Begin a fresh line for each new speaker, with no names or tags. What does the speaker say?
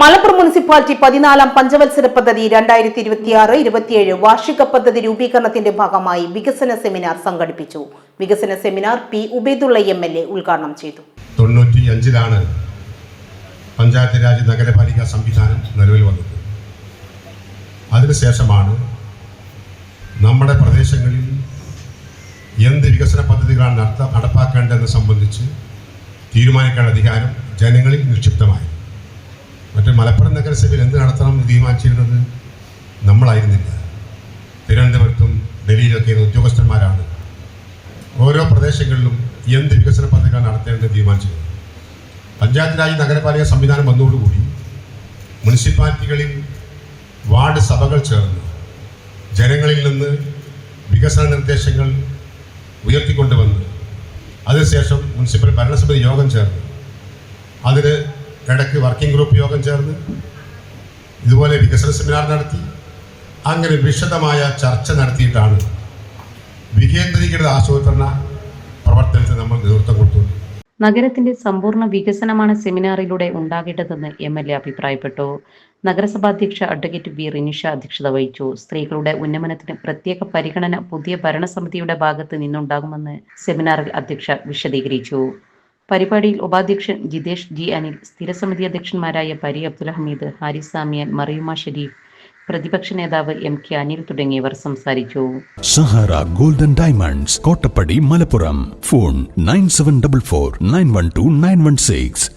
Malappuram municipality പതിനാലാം പഞ്ചവത്സര പദ്ധതി രണ്ടായിരത്തി ഇരുപത്തിയാറ് ഇരുപത്തിയേഴ് വാർഷിക പദ്ധതി രൂപീകരണത്തിന്റെ ഭാഗമായി വികസന സെമിനാർ സംഘടിപ്പിച്ചു. വികസന seminar P Ubaidulla M L A ഉദ്ഘാടനം ചെയ്തു.
തൊണ്ണൂറ്റി അഞ്ചിലാണ് പഞ്ചായത്ത് രാജ് നഗരപാലിക സംവിധാനം നിലവിൽ വന്നത്. അതിനുശേഷമാണ് നമ്മുടെ പ്രദേശങ്ങളിൽ എന്ത് വികസന പദ്ധതികളാണ് നടപ്പാക്കേണ്ടതെന്ന് സംബന്ധിച്ച് തീരുമാനിക്കേണ്ട അധികാരം ജനങ്ങളിൽ നിക്ഷിപ്തമായി മലപ്പുറം നഗരസഭയിൽ എന്ത് നടത്തണം എന്ന് തീരുമാനിച്ചിരുന്നത് നമ്മളായിരുന്നില്ല. തിരുവനന്തപുരത്തും ഡൽഹിയിലൊക്കെ ഉദ്യോഗസ്ഥന്മാരാണ്. ഓരോ പ്രദേശങ്ങളിലും എന്ത് വികസന പദ്ധതികൾ നടത്തേണ്ടത് തീരുമാനിച്ചത് പഞ്ചായത്ത് രാജ് നഗരപാലിക സംവിധാനം വന്നതോടുകൂടി മുനിസിപ്പാലിറ്റികളിൽ വാർഡ് സഭകൾ ചേർന്ന്. ജനങ്ങളിൽ നിന്ന് വികസന നിർദ്ദേശങ്ങൾ ഉയർത്തിക്കൊണ്ടുവന്ന്. അതിനുശേഷം മുനിസിപ്പൽ ഭരണസമിതി യോഗം ചേർന്ന്. അതിന് ഇടയ്ക്ക് വർക്കിംഗ് ഗ്രൂപ്പ് യോഗം ചേർന്ന് ഇതുപോലെ വികസന സെമിനാർ നടത്തി. അങ്ങനെ വിശദമായ ചർച്ച നടത്തിയിട്ടാണ് വികേന്ദ്രീകൃത ആസൂത്രണ പ്രവർത്തനത്തിന് നമ്മൾ നേതൃത്വം കൊടുത്തു
നഗരത്തിന്റെ സമ്പൂർണ വികസനമാണ് സെമിനാറിലൂടെ ഉണ്ടാകേണ്ടതെന്ന് എം എൽ എ അഭിപ്രായപ്പെട്ടു. നഗരസഭാധ്യക്ഷ അഡ്വക്കേറ്റ് വി റിനിഷ അധ്യക്ഷത വഹിച്ചു. സ്ത്രീകളുടെ ഉന്നമനത്തിന് പ്രത്യേക പരിഗണന പുതിയ ഭരണസമിതിയുടെ ഭാഗത്ത് നിന്നുണ്ടാകുമെന്ന് സെമിനാറിൽ അധ്യക്ഷ വിശദീകരിച്ചു. പരിപാടിയിൽ ഉപാധ്യക്ഷൻ ജിതേഷ് ജി അനിൽ സ്ഥിരസമിതി അധ്യക്ഷന്മാരായ പരി അബ്ദുൽ ഹമീദ് ഹാരിസ് സാമിയൻ മറിയുമ ഷരീഫ് പ്രതിപക്ഷ നേതാവ് എം കെ അനിൽ തുടങ്ങിയവർ സംസാരിച്ചു.
Sahara Golden Diamonds Kottappadi Malappuram. Phone nine seven double four nine one two nine one six.